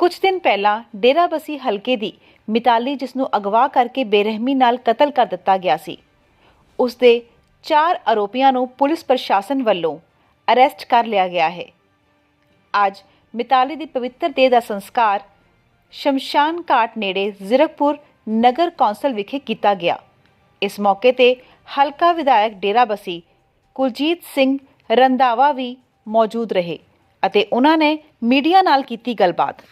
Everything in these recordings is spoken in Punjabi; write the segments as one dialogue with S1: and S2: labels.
S1: ਕੁਝ ਦਿਨ ਪਹਿਲਾਂ ਡੇਰਾਬੱਸੀ ਹਲਕੇ ਦੀ ਮਿਤਾਲੀ, ਜਿਸ ਨੂੰ ਅਗਵਾ ਕਰਕੇ ਬੇਰਹਿਮੀ ਨਾਲ ਕਤਲ ਕਰ ਦਿੱਤਾ ਗਿਆ ਸੀ, ਉਸ ਦੇ ਚਾਰ ਆਰੋਪੀਆਂ ਨੂੰ ਪੁਲਿਸ ਪ੍ਰਸ਼ਾਸਨ ਵੱਲੋਂ ਅਰੈਸਟ ਕਰ ਲਿਆ ਗਿਆ ਹੈ। ਅੱਜ ਮਿਤਾਲੀ ਦੀ ਪਵਿੱਤਰ ਦੇਹ ਦਾ ਸੰਸਕਾਰ ਸ਼ਮਸ਼ਾਨ ਘਾਟ ਨੇੜੇ ਜ਼ੀਰਕਪੁਰ ਨਗਰ ਕੌਂਸਲ ਵਿਖੇ ਕੀਤਾ ਗਿਆ। ਇਸ ਮੌਕੇ ਤੇ ਹਲਕਾ ਵਿਧਾਇਕ ਡੇਰਾਬੱਸੀ ਕੁਲਜੀਤ ਸਿੰਘ ਰੰਧਾਵਾ ਵੀ ਮੌਜੂਦ ਰਹੇ ਅਤੇ ਉਹਨਾਂ ਨੇ ਮੀਡੀਆ ਨਾਲ ਕੀਤੀ ਗੱਲਬਾਤ।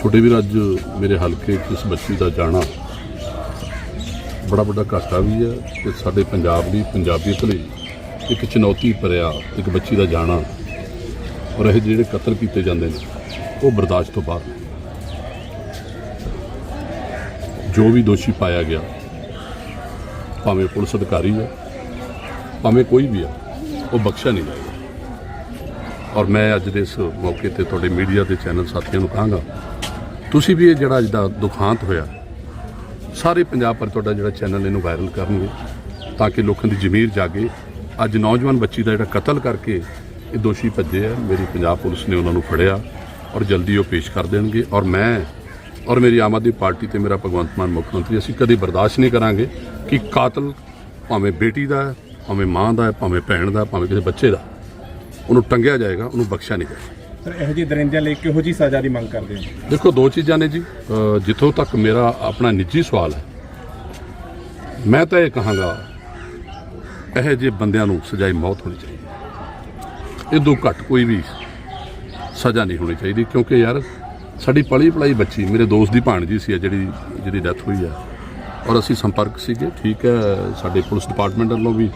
S2: छोटे भी अज मेरे हल्के किस बच्ची का जाना? ਬੜਾ ਵੱਡਾ ਘਾਟਾ ਵੀ ਹੈ ਤੇ ਸਾਡੇ ਪੰਜਾਬ ਲਈ ਪੰਜਾਬੀਅਤ ਲਈ ਇੱਕ ਚੁਣੌਤੀ ਭਰਿਆ ਇੱਕ ਬੱਚੀ ਦਾ ਜਾਣਾ ਔਰ ਇਹ ਜਿਹੜੇ ਕਤਲ ਕੀਤੇ ਜਾਂਦੇ ਨੇ, ਉਹ ਬਰਦਾਸ਼ਤ ਤੋਂ ਬਾਹਰ ਜੋ ਵੀ ਦੋਸ਼ੀ ਪਾਇਆ ਗਿਆ, ਭਾਵੇਂ ਪੁਲਿਸ ਅਧਿਕਾਰੀ ਹੈ, ਭਾਵੇਂ ਕੋਈ ਵੀ ਹੈ, ਉਹ ਬਖਸ਼ਿਆ ਨਹੀਂ ਜਾਏਗਾ। ਔਰ ਮੈਂ ਅੱਜ ਦੇ ਇਸ ਮੌਕੇ ਤੇ ਤੁਹਾਡੇ ਮੀਡੀਆ ਦੇ ਚੈਨਲ ਸਾਥੀਆਂ ਨੂੰ ਕਹਾਂਗਾ, ਤੁਸੀਂ ਵੀ ਇਹ ਜਿਹੜਾ ਅੱਜ ਦਾ ਦੁਖਾਂਤ ਹੋਇਆ ਸਾਰੇ ਪੰਜਾਬ ਪਰ ਤੁਹਾਡਾ ਜਿਹੜਾ ਚੈਨਲ ਇਹਨੂੰ ਵਾਇਰਲ ਕਰਨਗੇ ਤਾਂ ਕਿ ਲੋਕਾਂ ਦੀ ਜ਼ਮੀਰ ਜਾਗੇ। ਅੱਜ ਨੌਜਵਾਨ ਬੱਚੀ ਦਾ ਜਿਹੜਾ ਕਤਲ ਕਰਕੇ ਇਹ ਦੋਸ਼ੀ ਭੱਜੇ ਆ। ਮੇਰੀ ਪੰਜਾਬ ਪੁਲਿਸ ਨੇ ਉਹਨਾਂ ਨੂੰ ਫੜਿਆ ਔਰ ਜਲਦੀ ਉਹ ਪੇਸ਼ ਕਰ ਦੇਣਗੇ ਔਰ ਮੈਂ ਔਰ ਮੇਰੀ ਆਮ ਆਦਮੀ ਪਾਰਟੀ ਤੇ ਮੇਰਾ ਭਗਵੰਤ ਮਾਨ ਮੁੱਖ ਮੰਤਰੀ, ਅਸੀਂ ਕਦੇ ਬਰਦਾਸ਼ਤ ਨਹੀਂ ਕਰਾਂਗੇ ਕਿ ਕਾਤਲ ਭਾਵੇਂ ਬੇਟੀ ਦਾ ਭਾਵੇਂ ਮਾਂ ਦਾ ਭਾਵੇਂ ਭੈਣ ਦਾ ਭਾਵੇਂ ਕਿਸੇ ਬੱਚੇ ਦਾ। ਉਹਨੂੰ ਟੰਗਿਆ ਜਾਏਗਾ, ਉਹਨੂੰ ਬਖਸ਼ਿਆ ਨਹੀਂ ਜਾਏਗਾ।
S3: ਸਰ ਇਹੋ ਜਿਹੇ ਦਰਿੰਦਿਆਂ ਲਈ ਕਿਹੋ ਜੀ ਸਜ਼ਾ ਦੀ ਮੰਗ ਕਰਦੇ ਹੋ?
S2: ਦੇਖੋ ਦੋ ਚੀਜ਼ਾਂ ਨੇ ਜੀ। ਅ, ਜਿੱਥੋਂ ਤੱਕ ਮੇਰਾ ਆਪਣਾ ਨਿੱਜੀ ਸਵਾਲ ਹੈ ਮੈਂ ਤਾਂ ਇਹ ਕਹਾਂਗਾ ਇਹੋ ਜਿਹੇ ਬੰਦਿਆਂ ਨੂੰ ਸਜ਼ਾਈ ਮੌਤ ਹੋਣੀ ਚਾਹੀਦੀ ਇਹ ਦੋ ਘੱਟ ਕੋਈ ਵੀ ਸਜ਼ਾ ਨਹੀਂ ਹੋਣੀ ਚਾਹੀਦੀ ਕਿਉਂਕਿ ਯਾਰ ਸਾਡੀ ਪਲੀ ਪਲਾਈ ਬੱਚੀ ਮੇਰੇ ਦੋਸਤ ਦੀ ਭਾਣਜੀ ਸੀ ਜਿਹੜੀ ਜਿਹਦੀ ਡੈਥ ਹੋਈ ਹੈ ਔਰ ਅਸੀਂ ਸੰਪਰਕ ਸੀਗੇ ਠੀਕ ਹੈ ਸਾਡੇ ਪੁਲਿਸ ਡਿਪਾਰਟਮੈਂਟ ਵੱਲੋਂ ਵੀ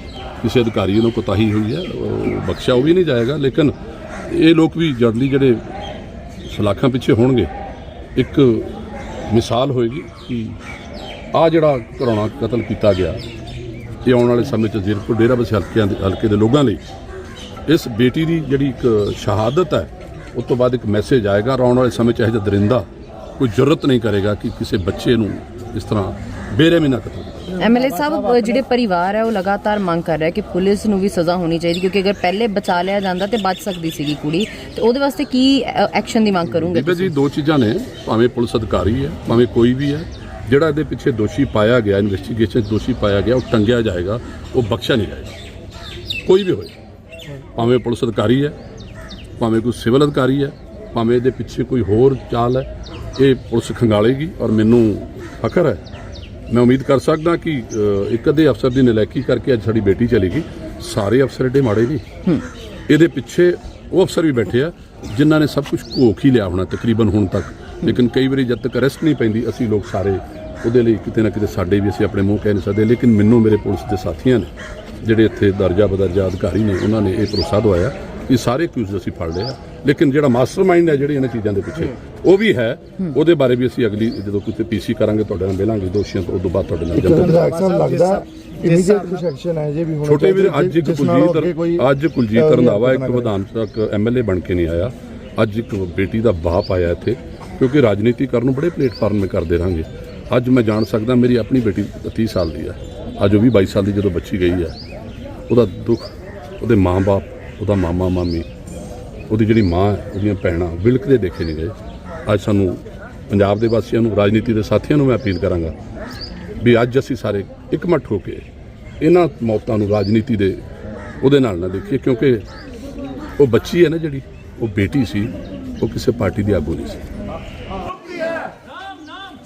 S2: ਕਿਸੇ ਅਧਿਕਾਰੀ ਨੂੰ ਕੋਤਾਹੀ ਹੋਈ ਹੈ ਉਹ ਬਖਸ਼ਿਆ ਉਹ ਵੀ ਨਹੀਂ ਜਾਏਗਾ ਲੇਕਿਨ ਇਹ ਲੋਕ ਵੀ ਜਰਲੀ ਜਿਹੜੇ ਸਲਾਖਾਂ ਪਿੱਛੇ ਹੋਣਗੇ, ਇੱਕ ਮਿਸਾਲ ਹੋਏਗੀ ਕਿ ਆ ਜਿਹੜਾ ਘਰਾਣਾ ਕਤਲ ਕੀਤਾ ਗਿਆ, ਇਹ ਆਉਣ ਵਾਲੇ ਸਮੇਂ 'ਚ ਜ਼ੀਰਕਪੁਰ ਡੇਰਾ ਬਸ ਹਲਕਿਆਂ ਦੇ, ਹਲਕੇ ਦੇ ਲੋਕਾਂ ਲਈ। ਇਸ ਬੇਟੀ ਦੀ ਜਿਹੜੀ ਇੱਕ ਸ਼ਹਾਦਤ ਹੈ, ਉਸ ਤੋਂ ਬਾਅਦ ਇੱਕ ਮੈਸੇਜ ਆਏਗਾ ਔਰ ਆਉਣ ਵਾਲੇ ਸਮੇਂ 'ਚ ਇਹ ਜਿਹਾ ਦਰਿੰਦਾ ਕੋਈ ਜ਼ਰੂਰਤ ਨਹੀਂ ਕਰੇਗਾ ਕਿ ਕਿਸੇ ਬੱਚੇ ਨੂੰ ਇਸ ਤਰ੍ਹਾਂ ਬੇਰਹਿਮੀ ਨਾਲ ਕਤਲ
S4: ਐਮਐਲਏ ਸਾਹਿਬ ਜਿਹੜੇ ਪਰਿਵਾਰ ਹੈ ਉਹ ਲਗਾਤਾਰ ਮੰਗ ਕਰ ਰਿਹਾ ਕਿ ਪੁਲਿਸ ਨੂੰ ਵੀ ਸਜ਼ਾ ਹੋਣੀ ਚਾਹੀਦੀ ਕਿਉਂਕਿ ਅਗਰ ਪਹਿਲੇ ਬਚਾ ਲਿਆ ਜਾਂਦਾ ਤੇ ਬਚ ਸਕਦੀ ਸੀਗੀ ਕੁੜੀ ਤੇ ਉਹਦੇ ਵਾਸਤੇ ਕੀ ਐਕਸ਼ਨ ਦੀ ਮੰਗ ਕਰੋਗੇ
S2: ਬੀਬਾ ਜੀ ਦੋ ਚੀਜ਼ਾਂ ਨੇ ਭਾਵੇਂ ਪੁਲਿਸ ਅਧਿਕਾਰੀ ਹੈ ਭਾਵੇਂ ਕੋਈ ਵੀ ਹੈ ਜਿਹੜਾ ਇਹਦੇ ਪਿੱਛੇ ਦੋਸ਼ੀ ਪਾਇਆ ਗਿਆ ਇਨਵੈਸਟੀਗੇਸ਼ਨ ਦੋਸ਼ੀ ਪਾਇਆ ਗਿਆ ਉਹ ਟੰਗਿਆ ਜਾਏਗਾ ਉਹ ਬਖਸ਼ਿਆ ਨਹੀਂ ਜਾਏਗਾ। ਕੋਈ ਵੀ ਹੋਏ ਭਾਵੇਂ ਪੁਲਿਸ ਅਧਿਕਾਰੀ ਹੈ ਭਾਵੇਂ ਕੋਈ ਸਿਵਲ ਅਧਿਕਾਰੀ ਹੈ ਭਾਵੇਂ ਇਹਦੇ ਪਿੱਛੇ ਕੋਈ ਹੋਰ ਚਾਲ ਹੈ ਇਹ ਪੁਲਿਸ ਖੰਗਾਲੇਗੀ ਔਰ ਮੈਨੂੰ ਫਖਰ ਹੈ ਮੈਂ ਉਮੀਦ ਕਰ ਸਕਦਾ ਕਿ ਇੱਕ ਅੱਧੇ ਅਫਸਰ ਦੀ ਨਲਾਇਕੀ ਕਰਕੇ ਅੱਜ ਸਾਡੀ ਬੇਟੀ ਚਲੀ ਗਈ ਸਾਰੇ ਅਫਸਰ ਏਡੇ ਮਾੜੇ ਨਹੀਂ ਇਹਦੇ ਪਿੱਛੇ ਉਹ ਅਫਸਰ ਵੀ ਬੈਠੇ ਆ ਜਿਨ੍ਹਾਂ ਨੇ ਸਭ ਕੁਝ ਘੋਖ ਹੀ ਲਿਆ ਹੋਣਾ ਤਕਰੀਬਨ ਹੁਣ ਤੱਕ। ਲੇਕਿਨ ਕਈ ਵਾਰੀ ਜਦ ਤੱਕ ਅਰੈਸਟ ਨਹੀਂ ਪੈਂਦੀ ਅਸੀਂ ਲੋਕ ਸਾਰੇ ਉਹਦੇ ਲਈ ਕਿਤੇ ਨਾ ਕਿਤੇ ਸਾਡੇ ਵੀ ਅਸੀਂ ਆਪਣੇ ਮੂੰਹ ਕਹਿ ਨਹੀਂ ਸਕਦੇ। ਲੇਕਿਨ ਮੈਨੂੰ ਮੇਰੇ ਪੁਲਿਸ ਦੇ ਸਾਥੀਆਂ ਨੇ ਜਿਹੜੇ ਇੱਥੇ ਦਰਜਾ ਬਦਰਜਾ ਅਧਿਕਾਰੀ ਨੇ ਉਹਨਾਂ ਨੇ ਇਹ ਭਰੋਸਾ ਦਵਾਇਆ ਕਿ ਸਾਰੇ ਅਕਿਊਜ਼ ਅਸੀਂ ਫੜ ਲਏ ਆ। ਲੇਕਿਨ ਜਿਹੜਾ ਮਾਸਟਰਮਾਈਂਡ ਹੈ ਜਿਹੜੀ ਇਹਨਾਂ ਚੀਜ਼ਾਂ ਦੇ ਪਿੱਛੇ ਉਹ ਵੀ ਹੈ। ਉਹਦੇ ਬਾਰੇ ਵੀ ਅਸੀਂ ਅਗਲੀ ਜਦੋਂ ਕਿਤੇ ਪੀਸੀ ਕਰਾਂਗੇ ਤੁਹਾਡੇ ਨਾਲ ਮਿਲਾਂਗੇ ਦੋਸ਼ੀਆਂ ਤੋਂ ਉਦੋਂ ਬਾਅਦ ਤੁਹਾਡੇ ਨਾਲ
S5: ਸਾਹਿਬ ਲੱਗਦਾ ਇਮੀਡੀਏਟ ਕੁਝ ਐਕਸ਼ਨ ਹੈ ਜੇ ਵੀ ਹੋਣਾ
S2: ਛੋਟੇ ਵੀਰ ਅੱਜ ਇੱਕ ਕੁਲਜੀਤ ਅੱਜ ਕੁਲਜੀਤ ਰੰਧਾਵਾ ਇੱਕ ਵਿਧਾਨ ਤੱਕ ਐਮਐਲਏ ਬਣ ਕੇ ਨਹੀਂ ਆਇਆ। ਅੱਜ ਇੱਕ ਬੇਟੀ ਦਾ ਬਾਪ ਆਇਆ ਇੱਥੇ ਕਿਉਂਕਿ ਰਾਜਨੀਤੀ ਕਰਨ ਨੂੰ ਬੜੇ ਪਲੇਟਫਾਰਮ 'ਤੇ ਕਰਦੇ ਰਹਾਂਗੇ। ਅੱਜ ਮੈਂ ਜਾਣ ਸਕਦਾ ਮੇਰੀ ਆਪਣੀ ਬੇਟੀ 30 ਸਾਲ ਦੀ ਹੈ। ਅੱਜ ਉਹ ਵੀ 22 ਸਾਲ ਦੀ ਜਦੋਂ ਬੱਚੀ ਗਈ ਹੈ ਉਹਦਾ ਦੁੱਖ ਉਹਦੇ ਮਾਂ-ਬਾਪ ਉਹਦਾ ਮਾਮਾ ਮਾਮੀ ਉਹਦੀ ਜਿਹੜੀ ਮਾਂ ਉਹਦੀਆਂ ਭੈਣਾਂ ਵਿਲਕਦੇ ਦੇਖੇ ਨਹੀਂ ਗਏ। ਅੱਜ ਸਾਨੂੰ ਪੰਜਾਬ ਦੇ ਵਾਸੀਆਂ ਨੂੰ ਰਾਜਨੀਤੀ ਦੇ ਸਾਥੀਆਂ ਨੂੰ ਮੈਂ ਅਪੀਲ ਕਰਾਂਗਾ ਵੀ ਅੱਜ ਅਸੀਂ ਸਾਰੇ ਇਕਮਠ ਹੋ ਕੇ ਇਹਨਾਂ ਮੌਤਾਂ ਨੂੰ ਰਾਜਨੀਤੀ ਦੇ ਉਹਦੇ ਨਾਲ ਨਾ ਦੇਖੀਏ ਕਿਉਂਕਿ ਉਹ ਬੱਚੀ ਹੈ ਨਾ ਜਿਹੜੀ ਉਹ ਬੇਟੀ ਸੀ ਉਹ ਕਿਸੇ ਪਾਰਟੀ ਦੀ ਆਗੂ ਨਹੀਂ ਸੀ।
S6: ਮੁਕਤੀ ਹੈ।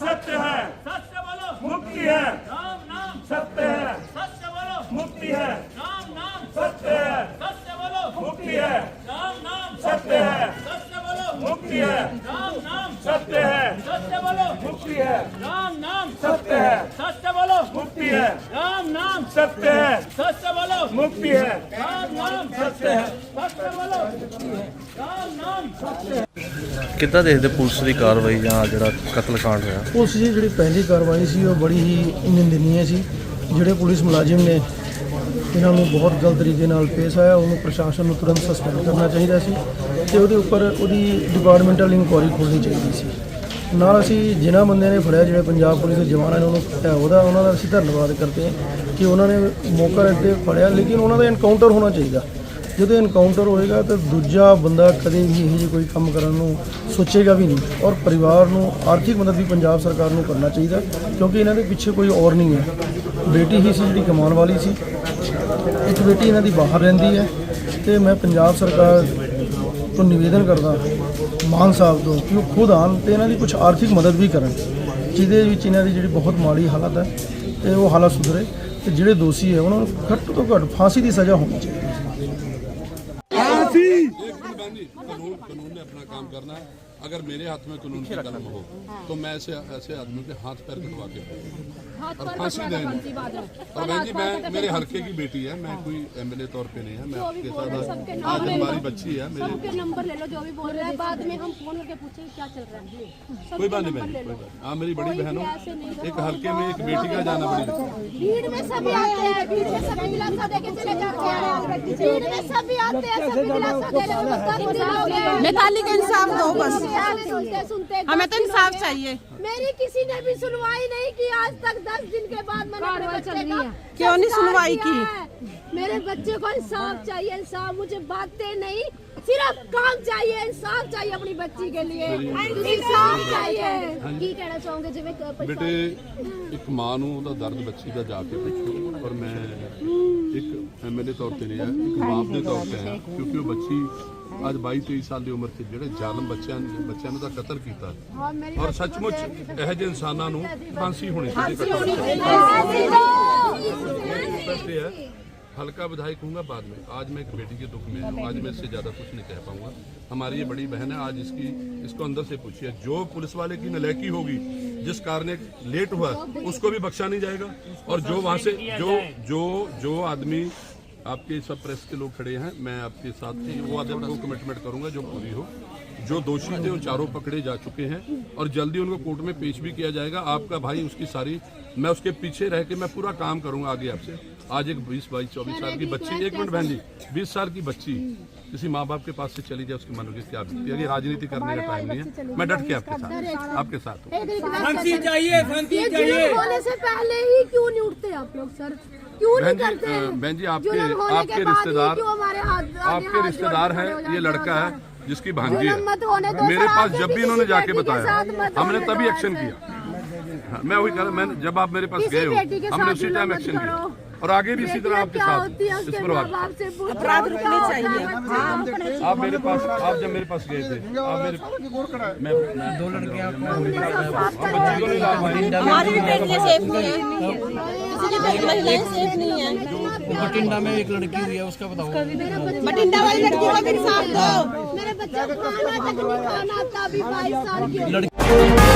S6: ਸੱਚ ਬੋਲੋ। ਮੁਕਤੀ ਹੈ। ਨਾਮ ਨਾਮ। ਸੱਚ मुक्ति है। राम नाम सत्य है। सत्य बोलो। मुक्ति है। राम नाम सत्य है। सत्य बोलो। राम नाम सत्य है।
S7: ਕਿੱਦਾਂ ਦੇਖਦੇ ਪੁਲਿਸ ਦੀ ਕਾਰਵਾਈ ਜਾਂ ਜਿਹੜਾ ਕਤਲकांड ਹੋਇਆ?
S8: ਪੁਲਿਸ ਦੀ ਜਿਹੜੀ ਪਹਿਲੀ ਕਾਰਵਾਈ ਸੀ ਉਹ ਬੜੀ ਹੀ ਨਿੰਦਨੀਏ ਸੀ। ਜਿਹੜੇ ਪੁਲਿਸ ਮੁਲਾਜ਼ਮ ਨੇ ਇਹਨਾਂ ਨੂੰ ਬਹੁਤ ਗਲਤ ਤਰੀਕੇ ਨਾਲ ਪੇਸ਼ ਆਇਆ ਉਹਨੂੰ ਪ੍ਰਸ਼ਾਸਨ ਨੂੰ ਤੁਰੰਤ ਸਸਪੈਂਡ ਕਰਨਾ ਚਾਹੀਦਾ ਸੀ ਤੇ ਉਹਦੇ ਉੱਪਰ ਉਹਦੀ ਡਿਪਾਰਟਮੈਂਟਲ ਇਨਕੁਆਇਰੀ ਖੋਲ੍ਹਣੀ ਚਾਹੀਦੀ ਸੀ। ਨਾਲ ਅਸੀਂ ਜਿਨ੍ਹਾਂ ਬੰਦਿਆਂ ਨੇ ਫੜਿਆ, ਜਿਹੜੇ ਪੰਜਾਬ ਪੁਲਿਸ ਦੇ ਜਵਾਨਾਂ ਨੇ ਉਹਨੂੰ ਫੜਿਆ ਉਹਦਾ ਉਹਨਾਂ ਦਾ ਅਸੀਂ ਧੰਨਵਾਦ ਕਰਦੇ ਹਾਂ ਕਿ ਉਹਨਾਂ ਨੇ ਮੌਕਾ ਰੱਖਦੇ ਫੜਿਆ, ਲੇਕਿਨ ਉਹਨਾਂ ਦਾ ਐਨਕਾਊਂਟਰ ਹੋਣਾ ਚਾਹੀਦਾ। ਜਦੋਂ ਐਨਕਾਊਂਟਰ ਹੋਏਗਾ ਤਾਂ ਦੂਜਾ ਬੰਦਾ ਕਦੇ ਵੀ ਇਹੋ ਜਿਹੇ ਕੋਈ ਕੰਮ ਕਰਨ ਨੂੰ ਸੋਚੇਗਾ ਵੀ ਨਹੀਂ। ਔਰ ਪਰਿਵਾਰ ਨੂੰ ਆਰਥਿਕ ਮਦਦ ਵੀ ਪੰਜਾਬ ਸਰਕਾਰ ਨੂੰ ਕਰਨਾ ਚਾਹੀਦਾ, ਕਿਉਂਕਿ ਇਹਨਾਂ ਦੇ ਪਿੱਛੇ ਕੋਈ ਔਰ ਨਹੀਂ ਹੈ। ਬੇਟੀ ਹੀ ਸੀ ਜਿਹੜੀ ਕਮਾਉਣ ਵਾਲੀ ਸੀ। ਇੱਕ ਬੇਟੀ ਇਹਨਾਂ ਦੀ ਬਾਹਰ ਰਹਿੰਦੀ ਹੈ ਤੇ ਮੈਂ ਪੰਜਾਬ ਸਰਕਾਰ ਤੋਂ ਨਿਵੇਦਨ ਕਰਦਾ ਮਾਨ ਸਾਹਿਬ ਤੋਂ ਕਿ ਉਹ ਖੁਦ ਆਣ ਤੇ ਇਹਨਾਂ ਦੀ ਕੁਝ ਆਰਥਿਕ ਮਦਦ ਵੀ ਕਰਨ। ਜਿਹਦੇ ਵਿੱਚ ਇਹਨਾਂ ਦੀ ਜਿਹੜੀ ਬਹੁਤ ਮਾੜੀ ਹਾਲਤ ਹੈ ਤੇ ਉਹ ਹਾਲਤ ਸੁਧਰੇ। ਤੇ ਜਿਹੜੇ ਦੋਸ਼ੀ ਹੈ ਉਹਨਾਂ ਨੂੰ ਘੱਟ ਤੋਂ ਘੱਟ ਫਾਂਸੀ ਦੀ ਸਜ਼ਾ ਹੋਣੀ ਚਾਹੀਦੀ ਹੈ।
S2: अगर मेरे हाथ में कानून की कलम हो तो मैं ऐसे ऐसे आदमी के हाथ पैर कटवा के और फांसी देंगे और बहन जी मैं मेरे हल्के की बेटी है मैं कोई एमएलए तौर पे नहीं है मैं आपके साथ आज हमारी बच्ची है मेरे।
S9: नंबर ले लो जो भी बोल रहे हैं बाद में हम फ़ोन करके पूछे क्या चल रहा है।
S2: कोई बात नहीं बहन कोई बात हाँ मेरी बड़ी बहन हो एक हल्के में एक बेटी का जाना बड़ी
S9: भीड़ में सभी आते हैं भीड़ में सभी दिलासा देके चले जाते हैं। भीड़ में सभी आते हैं सभी दिलासा दे रहे हैं
S10: मिताली का इंसाफ दो बस।
S9: नहीं सुनते सुनते
S10: हमें तो इंसाफ चाहिए
S9: मेरी किसी ने भी सुनवाई नहीं की आज तक दस दिन के बाद मैंने बच्चे का
S10: क्यों नहीं सुनवाई की
S9: मेरे बच्चे को इंसाफ चाहिए इंसाफ मुझे बातें नहीं सिर्फ काम चाहिए इंसाफ चाहिए ਆਪਣੀ ਬੱਚੀ ਦੇ ਲਈ ਇਨਸਾਫ ਚਾਹੀਏ ਕੀ ਕਹਿਣਾ ਚਾਹੋਗੇ ਜਿਵੇਂ
S2: ਬੇਟੇ ਇੱਕ ਮਾਂ ਨੂੰ ਉਹਦਾ ਦਰਦ ਬੱਚੀ ਦਾ ਜਾ ਕੇ ਪੁੱਛੋ ਔਰ ਮੈਂ ਇੱਕ ਐਮਐਲਏ ਤੌਰ ਤੇ ਨਹੀਂ ਆ ਇੱਕ ਬਾਪ ਦੇ ਤੌਰ ਤੇ ਆ ਕਿਉਂਕਿ ਉਹ ਬੱਚੀ ਅੱਜ 22 23 ਸਾਲ ਦੀ ਉਮਰ 'ਚ ਜਿਹੜੇ ਜ਼ਾਲਮ ਬੱਚਿਆਂ ਨੇ ਬੱਚਿਆਂ ਨੂੰ ਤਾਂ ਕਤਲ ਕੀਤਾ ਔਰ ਸੱਚਮੁੱਚ ਇਹੋ ਜਿਹੇ ਇਨਸਾਨਾਂ ਨੂੰ ਫਾਂਸੀ ਹੋਣੀ ਚਾਹੀਦੀ रिक्वेस्ट ये है हल्का विधायक हूँगा बाद में आज मैं एक बेटी के दुख में हूँ आज मैं इससे ज़्यादा कुछ नहीं कह पाऊंगा हमारी ये बड़ी बहन है आज इसकी इसको अंदर से पूछिए जो पुलिस वाले की नलैकी होगी जिस कारण लेट हुआ उसको भी बख्शा नहीं जाएगा और जो वहाँ से जो जो जो आदमी आपके सब प्रेस के लोग खड़े हैं मैं आपके साथ ही वो आदमी को कमिटमेंट करूँगा जो पूरी हो। जो दोषी थे वो चारों पकड़े जा चुके हैं और जल्दी उनको कोर्ट में पेश भी किया जाएगा। आपका भाई उसकी सारी मैं उसके पीछे रह के मैं पूरा काम करूँगा आगे आपसे। आज एक बीस बाईस चौबीस साल की बच्ची एक मिनट बहन जी बीस साल की बच्ची। किसी माँ बाप के पास से चली जाए उसके मन में क्या है ये राजनीति करने का टाइम नहीं है। मैं डट के आपके साथ आपके साथ
S9: फांसी चाहिए फांसी चाहिए। होने से पहले ही क्यों नहीं उठते आप लोग सर? क्यों नहीं करते?
S2: बहन जी आपके आपके रिश्तेदार आपके रिश्तेदार हैं ये लड़का
S9: है?
S2: जिसकी भांजी है। मेरे पास जब भी इन्होंने जाके बताया हमने तभी एक्शन किया। मैं वही कह रहा मैंने जब आप मेरे पास गए हो हमने उसी टाइम एक्शन किया। और आगे भी इसी तरह आपके
S9: क्या
S2: साथ
S9: होती है
S2: इस
S9: उसके
S2: पर
S9: माँ
S2: बात
S9: बाप से पूछो
S10: अपराध
S9: क्या
S10: रुकने
S9: होता है
S10: चाहिए।
S9: बच्चे का?
S2: आप मेरे पास आप जब मेरे पास गए थे आप मेरे मैं मैं दो लड़कियां
S9: हमने सब साफ करवा
S2: बच्ची को नहीं ला पाई
S10: हमारी भी बेटियां सेफ नहीं है किसी की बेटी महिलाएं सेफ नहीं है
S8: बठिंडा में एक लड़की हुई है उसका बताओ
S10: बठिंडा वाली लड़की को भी इंसाफ दो
S9: मेरे बच्चे को खाना तक नहीं खाना था अभी बाईस साल की